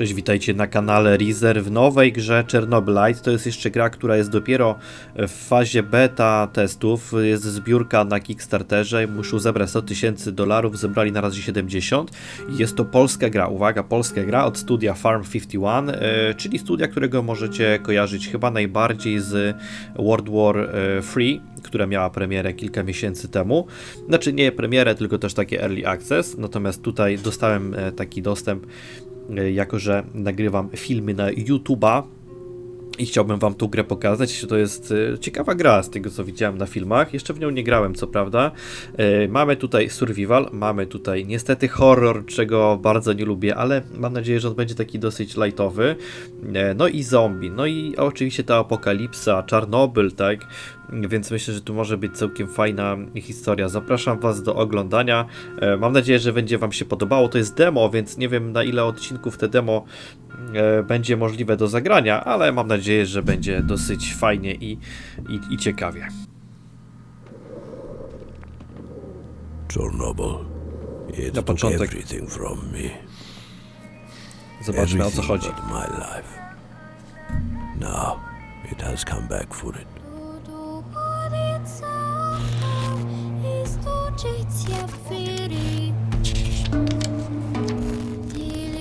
Cześć, witajcie na kanale Reaser w nowej grze Chernobylite. To jest jeszcze gra, która jest dopiero w fazie beta testów. Jest zbiórka na Kickstarterze. Muszą zebrać 100 tysięcy dolarów, zebrali na razie 70. Jest to polska gra, uwaga, polska gra od studia Farm 51, e, czyli studia, którego możecie kojarzyć chyba najbardziej z World War 3, e, która miała premierę kilka miesięcy temu. Znaczy nie premierę, tylko też takie early access. Natomiast tutaj dostałem e, taki dostęp jako że nagrywam filmy na YouTube'a i chciałbym wam tą grę pokazać. To jest e, ciekawa gra z tego co widziałem na filmach. Jeszcze w nią nie grałem, co prawda. E, mamy tutaj survival, mamy tutaj niestety horror, czego bardzo nie lubię, ale mam nadzieję, że on będzie taki dosyć lightowy. No i zombie, no i oczywiście ta apokalipsa, Czarnobyl, tak? Więc myślę, że tu może być całkiem fajna historia. Zapraszam Was do oglądania. E, mam nadzieję, że będzie Wam się podobało. To jest demo, więc nie wiem na ile odcinków te demo e, będzie możliwe do zagrania, ale mam nadzieję, że będzie dosyć fajnie i, i, i ciekawie. Chernobyl. It Na początek. Zobaczmy o co chodzi. Now it has come back for it. życia wyry. Tyle.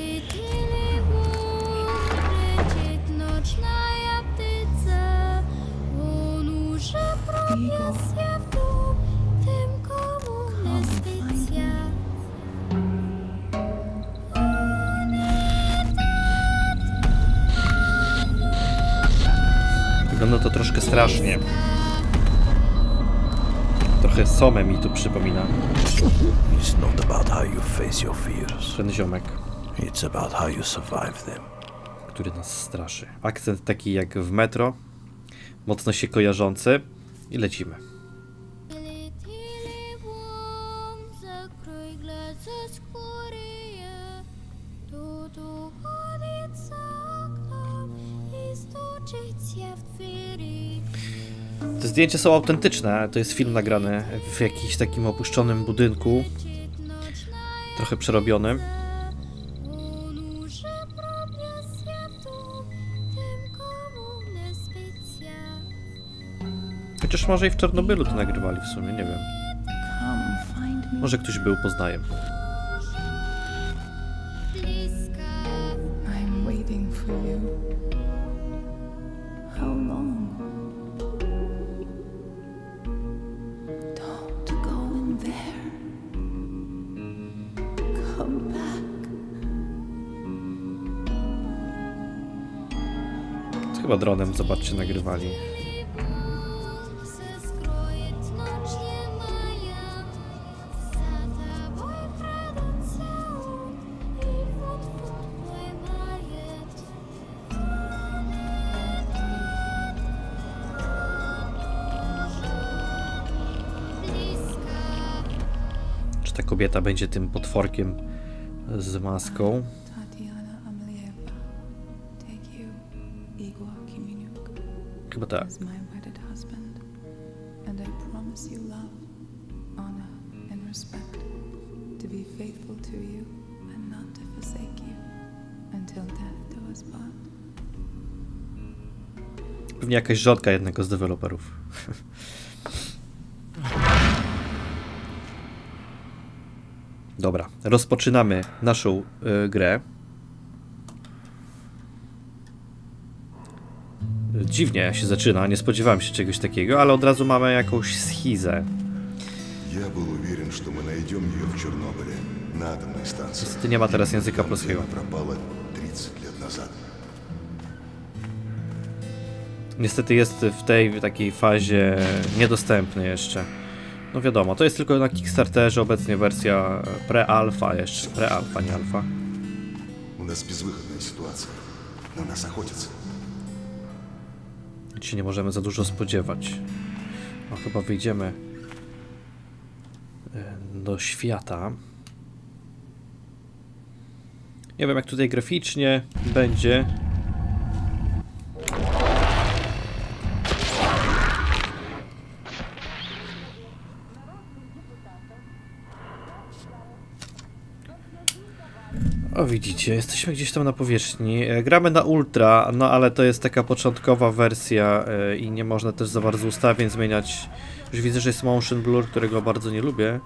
Wygląda to troszkę strasznie. Trochę Somę mi tu przypomina. It's not about how you face your fears. Ten ziomek, It's about how you survive them. który nas straszy. Akcent taki jak w metro, mocno się kojarzący i lecimy. Zdjęcia są autentyczne. To jest film nagrany w jakimś takim opuszczonym budynku, trochę przerobionym. Chociaż może i w Czernobylu to nagrywali w sumie, nie wiem. Może ktoś był, poznaję. Chyba dronem, zobaczcie, nagrywali. Czy ta kobieta będzie tym potworkiem z maską? Part. Pewnie jakaś żonka jednego z deweloperów. Dobra, rozpoczynamy naszą y, grę. Dziwnie się zaczyna, nie spodziewałem się czegoś takiego, ale od razu mamy jakąś schizę. Я был уверен, что мы найдем ее в Чернобыле, на атомной станции. Niestety nie ma teraz języka Там, где polskiego. она пропала 30 лет назад. Niestety jest w tej takiej fazie niedostępny jeszcze. No wiadomo, to jest tylko na Kickstarterze obecnie wersja pre-alpha jeszcze, pre-alpha, nie alpha. У нас безвыходная ситуация. На нас охотятся. Więc się nie możemy za dużo spodziewać. No chyba wyjdziemy e, do świata. Nie wiem jak tutaj graficznie będzie. Widzicie, jesteśmy gdzieś tam na powierzchni. E, Gramy na ultra, no ale to jest taka początkowa wersja e, i nie można też za bardzo ustawień zmieniać. Już widzę, że jest motion blur, którego bardzo nie lubię.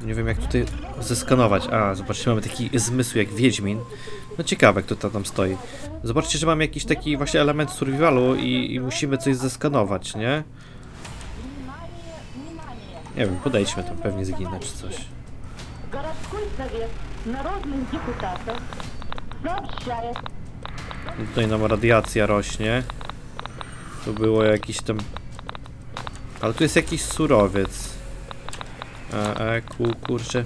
Nie wiem jak tutaj zeskanować. A, zobaczcie, mamy taki zmysł jak Wiedźmin. No ciekawe, kto tam stoi. Zobaczcie, że mamy jakiś taki właśnie element survivalu i, i musimy coś zeskanować, nie? Nie wiem, podejdźmy tam, pewnie zginę czy coś. Tutaj nam radiacja rośnie. To było jakiś tam... Ale tu jest jakiś surowiec. E, e, ku, kurczę.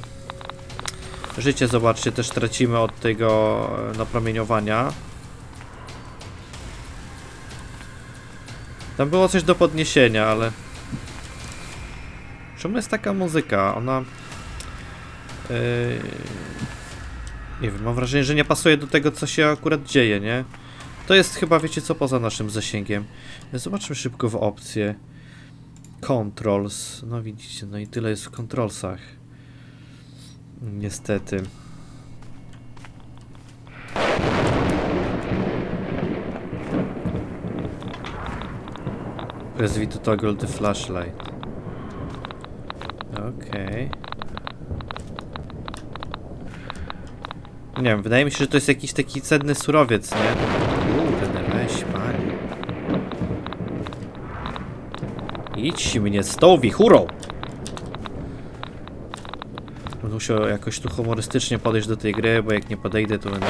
Życie, zobaczcie, też tracimy od tego e, napromieniowania. Tam było coś do podniesienia, ale... Czemu jest taka muzyka? Ona... Yy... Nie wiem, mam wrażenie, że nie pasuje do tego, co się akurat dzieje, nie? To jest chyba, wiecie co, poza naszym zasięgiem. Zobaczmy szybko w opcje. Controls. No widzicie, no i tyle jest w controlsach. Niestety. Press to toggle the flashlight. Okej. Nie wiem, wydaje mi się, że to jest jakiś taki cenny surowiec, nie? Kurde, weź, panie. Idź mnie z tą wichurą! Będę musiał jakoś tu humorystycznie podejść do tej gry, bo jak nie podejdę, to będę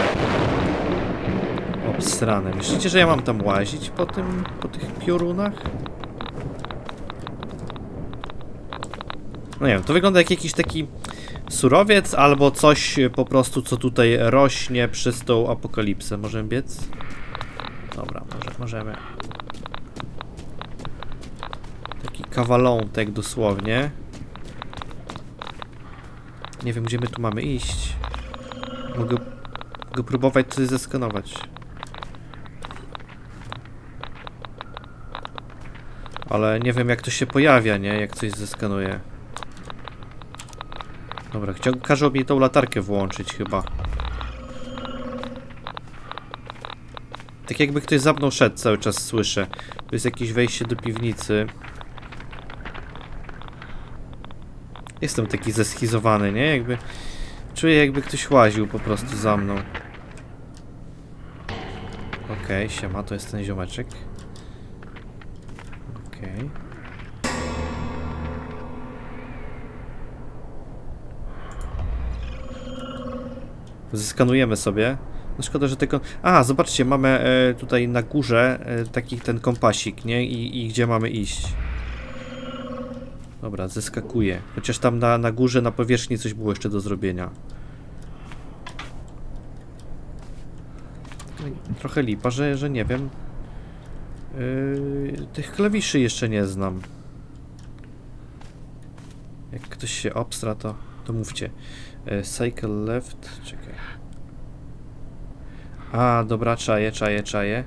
obsrany. Myślicie, że ja mam tam łazić po tym, po tych piorunach? No nie wiem, to wygląda jak jakiś taki surowiec albo coś po prostu, co tutaj rośnie przez tą apokalipsę. Możemy biec? Dobra, może, możemy. Kawalątek dosłownie. Nie wiem, gdzie my tu mamy iść. Mogę, mogę próbować coś zeskanować. Ale nie wiem, jak to się pojawia, nie? Jak coś zeskanuje. Dobra, chciał, każą mi tą latarkę włączyć chyba. Tak jakby ktoś za mną szedł cały czas słyszę. To jest jakieś wejście do piwnicy. Jestem taki zeschizowany, nie? Jakby... Czuję jakby ktoś łaził po prostu za mną. Okej, siema, to jest ten ziomeczek. Okej. Zeskanujemy sobie. No szkoda, że tylko... A, zobaczcie, mamy e, tutaj na górze e, taki ten kompasik, nie? I, I gdzie mamy iść. Dobra, zeskakuję. Chociaż tam na, na górze, na powierzchni coś było jeszcze do zrobienia. Trochę lipa, że, że nie wiem. Yy, tych klawiszy jeszcze nie znam. Jak ktoś się obstra, to, to mówcie. Yy, cycle left, czekaj. A, dobra, czaję, czaję, czaję.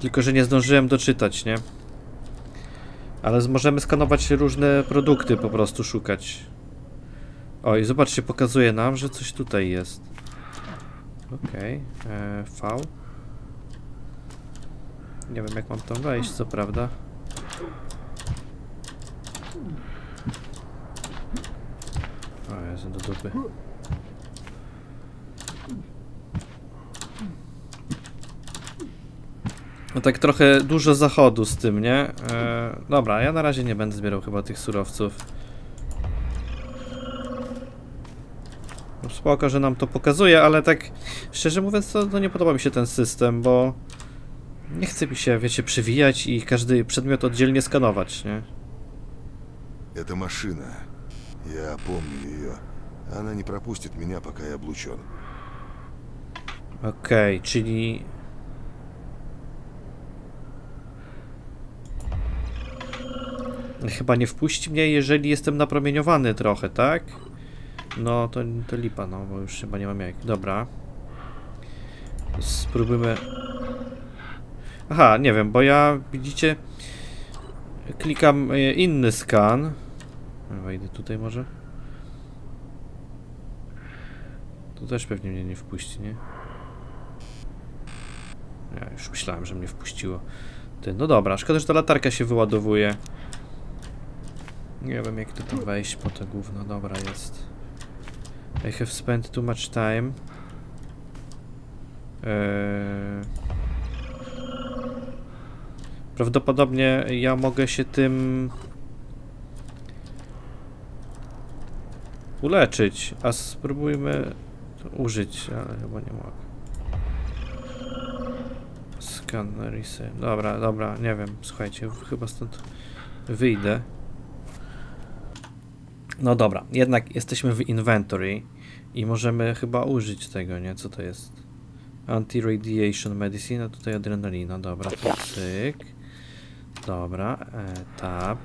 Tylko, że nie zdążyłem doczytać, nie? Ale możemy skanować różne produkty, po prostu szukać. Oj, zobaczcie, pokazuje nam, że coś tutaj jest. Okej, e, V. Nie wiem, jak mam tam wejść, co prawda. O Jezu, do dupy. No tak trochę dużo zachodu z tym, nie? E, dobra, ja na razie nie będę zbierał chyba tych surowców. No Spoko, że nam to pokazuje, ale tak szczerze mówiąc to, to nie podoba mi się ten system, bo nie chce mi się, wiecie, przewijać i każdy przedmiot oddzielnie skanować, nie? Это машина. Я помню ее. Она не пропустит меня, пока я облучен. Okej, czyli... Chyba nie wpuści mnie, jeżeli jestem napromieniowany trochę, tak? No, to, to lipa, no, bo już chyba nie mam jak. Dobra. Spróbujmy... Aha, nie wiem, bo ja, widzicie, klikam e, inny skan. Wejdę tutaj może. Tu też pewnie mnie nie wpuści, nie? Ja już myślałem, że mnie wpuściło. Ty, no dobra, szkoda, że ta latarka się wyładowuje. Nie wiem, jak tu tam wejść po to gówno. Dobra, jest. I have spent too much time. Eee... Prawdopodobnie ja mogę się tym uleczyć, a spróbujmy to użyć, ale chyba nie mogę. Scan reset. Dobra, dobra, nie wiem, słuchajcie, chyba stąd wyjdę. No dobra, jednak jesteśmy w inventory i możemy chyba użyć tego, nie? Co to jest? Anti-radiation medicine, a tutaj adrenalina, dobra, cyk. Dobra, e, tab.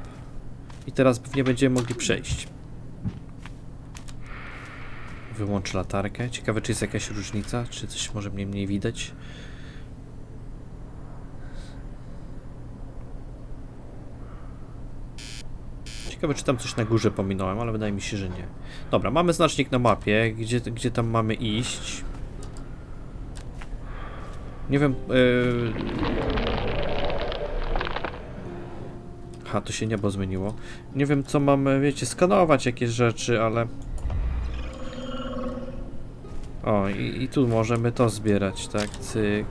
I teraz pewnie będziemy mogli przejść. Wyłącz latarkę. Ciekawe, czy jest jakaś różnica, czy coś może mnie mniej widać. Ciekawe, czy tam coś na górze pominąłem, ale wydaje mi się, że nie. Dobra, mamy znacznik na mapie, gdzie, gdzie tam mamy iść. Nie wiem. Yy... Ha, to się niebo zmieniło. Nie wiem, co mamy, wiecie, skanować jakieś rzeczy, ale. O, i, i tu możemy to zbierać, tak? Cyk.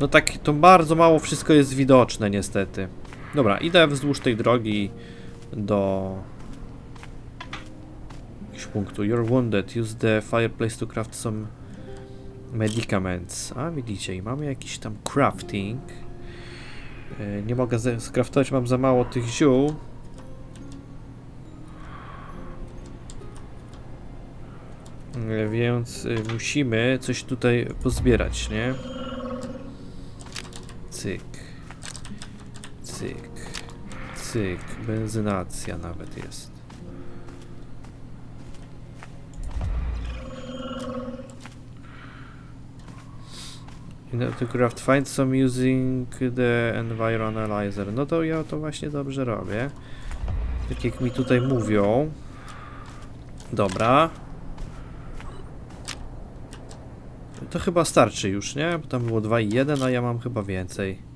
No tak, to bardzo mało wszystko jest widoczne, niestety. Dobra, idę wzdłuż tej drogi do jakiegoś punktu. You're wounded. Use the fireplace to craft some medicaments. A widzicie, i mamy jakiś tam crafting. E, Nie mogę skraftować, mam za mało tych ziół. E, Więc e, musimy coś tutaj pozbierać, nie? Cyk. Cyk. Cyk. Benzynacja nawet jest. You know, to craft find some using the environalizer. No to ja to właśnie dobrze robię. Tak jak mi tutaj mówią. Dobra. To chyba starczy już, nie? Bo tam było 2 i 1, a ja mam chyba więcej.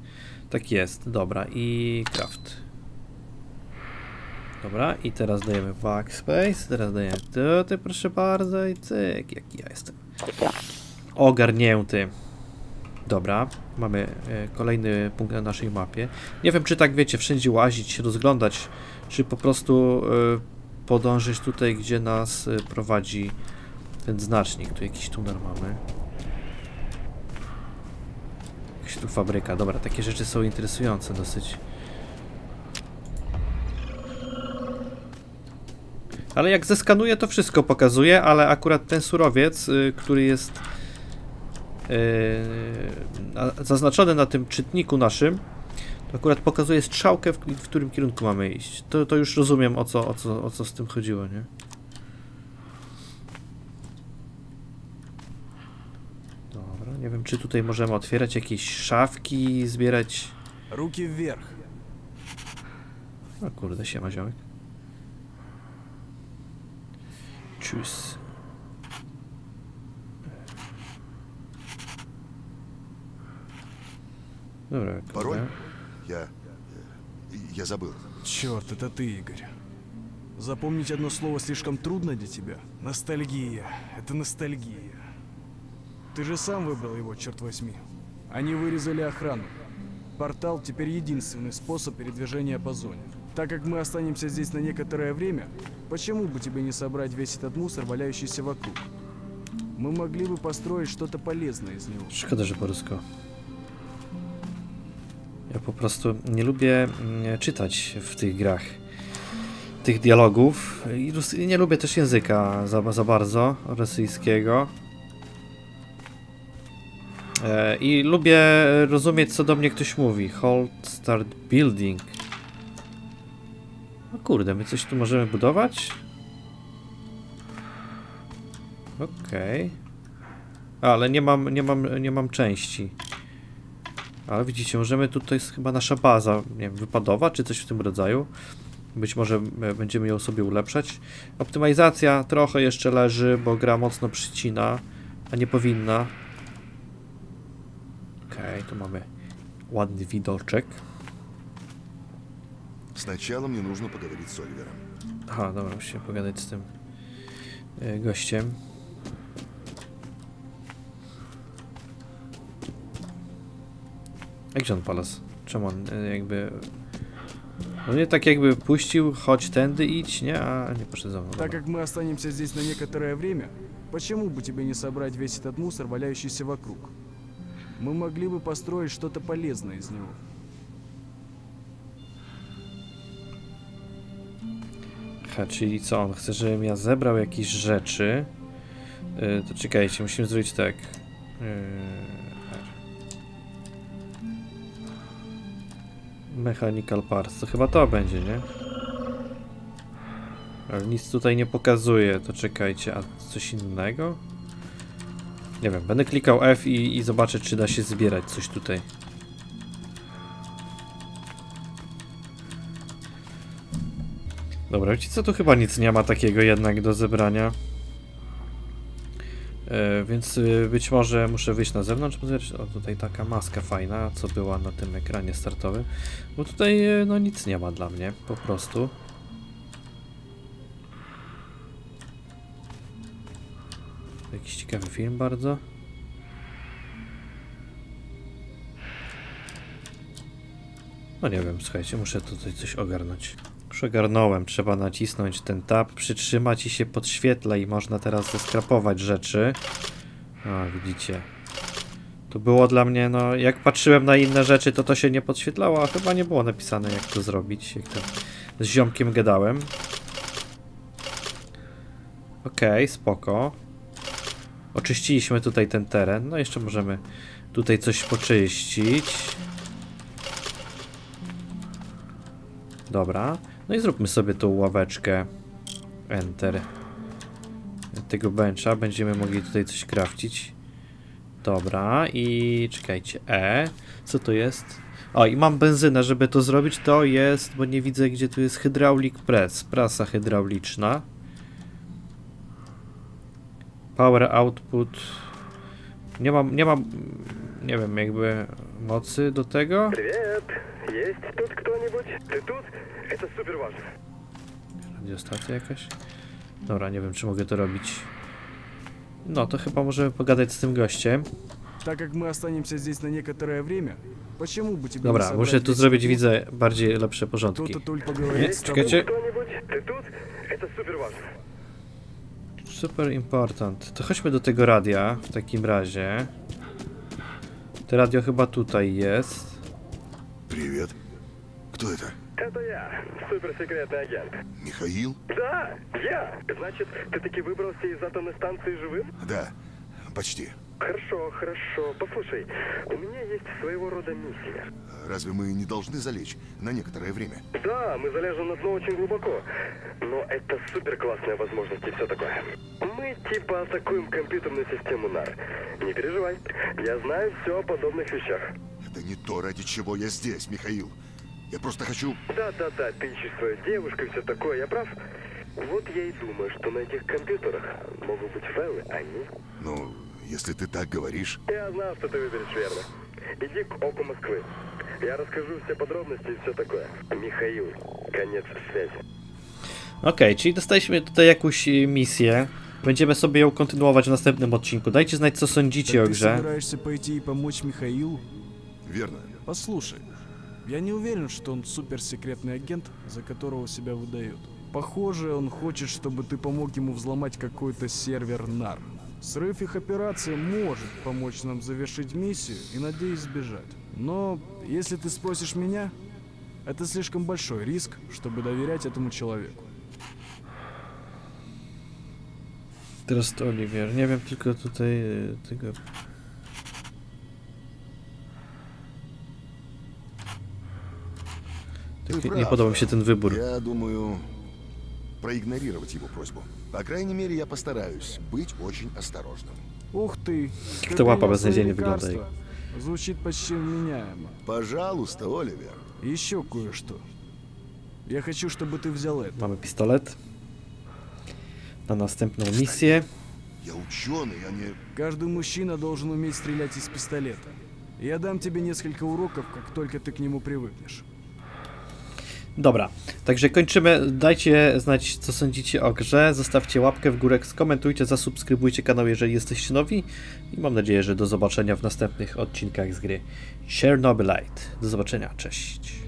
Tak jest, dobra. I craft. Dobra, i teraz dajemy backspace, teraz dajemy tutaj, proszę bardzo, i cyk, jaki ja jestem. Ogarnięty. Dobra, mamy e, kolejny punkt na naszej mapie. Nie wiem, czy tak wiecie, wszędzie łazić, rozglądać, czy po prostu e, podążyć tutaj, gdzie nas e, prowadzi ten znacznik. Tu jakiś tunel mamy. Jakaś tu fabryka. Dobra, takie rzeczy są interesujące dosyć. Ale jak zeskanuję, to wszystko pokazuje, ale akurat ten surowiec, y, który jest a- zaznaczony na tym czytniku naszym, to akurat pokazuje strzałkę, w, w którym kierunku mamy iść. To, to już rozumiem, o co, o, co, o co z tym chodziło, nie? Dobra, nie wiem, czy tutaj możemy otwierać jakieś szafki, zbierać... Руки вверх. O kurde, siema ziomek. Tschüss. Dobra, Пароль? kurde. Я... э, Я забыл. Черт, это ты, Игорь. Запомнить одно слово слишком трудно для тебя. Ностальгия. Это ностальгия. Ты же сам выбрал его, черт возьми. Они вырезали охрану. Портал теперь единственный способ передвижения по зоне. Так как мы останемся здесь на некоторое время, почему бы тебе не собрать весь этот мусор, валяющийся вокруг? Мы могли бы построить что-то полезное из него. Szkoda, rusku. Ja po prostu nie lubię mm, czytać w tych grach i rus- i nie lubię też języka za, za bardzo rosyjskiego. E, I lubię rozumieć, co do mnie ktoś mówi. Hold start building. O kurde, my coś tu możemy budować? Okej. Ale nie mam, nie mam, nie mam części. Ale widzicie, możemy, tutaj jest chyba nasza baza, nie wiem, wypadowa, czy coś w tym rodzaju. Być może e, będziemy ją sobie ulepszać. Optymalizacja trochę jeszcze leży, bo gra mocno przycina, a nie powinna. Okej, tu mamy ładny widoczek. Сначала мне нужно поговорить с Оливером. Aha, dobra, musimy pogadać z tym e, gościem. Jak John Palace? Czemu on e, jakby... No nie tak jakby puścił, chodź tędy idź, nie? A nie poszedł za mną. Так dobra. как мы останемся здесь на некоторое время, почему бы тебе не собрать весь этот мусор, валяющийся вокруг? Мы могли бы построить что-то полезное из него. Aha, czyli co, on chce, żebym ja zebrał jakieś rzeczy. Yy, to czekajcie, musimy zrobić tak. Yy, Mechanical parts, to chyba to będzie, nie? Ale nic tutaj nie pokazuje, to czekajcie, a coś innego? Nie wiem, będę klikał F i, i zobaczę, czy da się zbierać coś tutaj. Dobra, wiecie co, tu chyba nic nie ma takiego jednak do zebrania. E, więc e, być może muszę wyjść na zewnątrz, o tutaj taka maska fajna, co była na tym ekranie startowym. Bo tutaj e, no nic nie ma dla mnie, po prostu. Jakiś ciekawy film bardzo. No nie wiem, słuchajcie, muszę tutaj coś ogarnąć. Już ogarnąłem, trzeba nacisnąć ten tab, przytrzymać i się podświetla i można teraz zeskrapować rzeczy. A, widzicie. To było dla mnie, no, jak patrzyłem na inne rzeczy, to to się nie podświetlało, a chyba nie było napisane jak to zrobić, jak to z ziomkiem gadałem. Okej, spoko. Oczyściliśmy tutaj ten teren, no jeszcze możemy tutaj coś poczyścić. Dobra. No i zróbmy sobie tą ławeczkę. Enter. Tego bencha. Będziemy mogli tutaj coś crafcić. Dobra. I czekajcie. E. Co to jest? O, i mam benzynę, żeby to zrobić. To jest, bo nie widzę, gdzie tu jest hydraulic press. Prasa hydrauliczna. Power output. Nie mam, nie mam, nie wiem, jakby mocy do tego. Привет! Есть тут кто-нибудь? Ты тут? Это супер важно. Radiostacja jakaś? Dobra, nie wiem, czy mogę to robić. No, to chyba możemy pogadać z tym gościem. Так как мы останемся здесь на некоторое время, почему бы тебе не Dobra, собрать muszę tu весь zrobić, этот widzę, bardziej lepsze porządki. Кто-то только поговорить Есть, с тобой. czekajcie. Кто-нибудь? Ты тут? Это супер важно. Super important. To chodźmy do tego radia w takim razie. To radio chyba tutaj jest. Привет. Кто это? Это я, суперсекретный агент. Михаил? Да, я. Значит, ты таки выбрался из атомной станции живым? Да, почти. Хорошо, хорошо. Послушай, у меня есть своего рода миссия. Разве мы не должны залечь на некоторое время? Да, мы залежем на дно очень глубоко. Но это супер классная возможность и все такое. Мы типа атакуем компьютерную систему НАР. Не переживай, я знаю все о подобных вещах. Это не то, ради чего я здесь, Михаил. Я просто хочу... Да-да-да, ты ищешь свою девушку и все такое, я прав? Вот я и думаю, что на этих компьютерах могут быть файлы, они... Ну, если ты так говоришь... Я знал, что ты выберешь верно. Иди к оку Москвы. Я расскажу все подробности и все такое. Михаил, конец связи. Okej, czyli dostaliśmy tutaj jakąś e, misję. Będziemy sobie ją kontynuować w następnym odcinku. Dajcie znać, co sądzicie o ты grze. собираешься пойти и помочь Михаилу? Верно. Послушай, я не уверен, что он суперсекретный агент, за которого себя выдает. Похоже, он хочет, чтобы ты помог ему взломать какой-то сервер НАР. Срыв их операции может помочь нам завершить миссию и, надеюсь, сбежать. Но, если ты sпросишь меня, это слишком большой риск, чтобы доверять этому человеку. Teraz to Oliwier. Nie wiem tylko tutaj e, tego. Ты nie прав. podoba mi się ten wybór. Я думаю, проигнорировать его просьбу. По крайней мере, я постараюсь быть очень осторожным. Ух ты! Лапа принял свои безнадежно выглядит. Звучит почти вменяемо. Пожалуйста, Оливер. Еще кое-что. Я хочу, чтобы ты взял это. Mamy pistolet. Na następną misję. Я ученый, а не... Каждый мужчина должен уметь стрелять из пистолета. Я дам тебе несколько уроков, как только ты к нему привыкнешь. Dobra, także kończymy. Dajcie znać, co sądzicie o grze. Zostawcie łapkę w górę, skomentujcie, zasubskrybujcie kanał, jeżeli jesteście nowi. I mam nadzieję, że do zobaczenia w następnych odcinkach z gry Chernobylite. Do zobaczenia, cześć.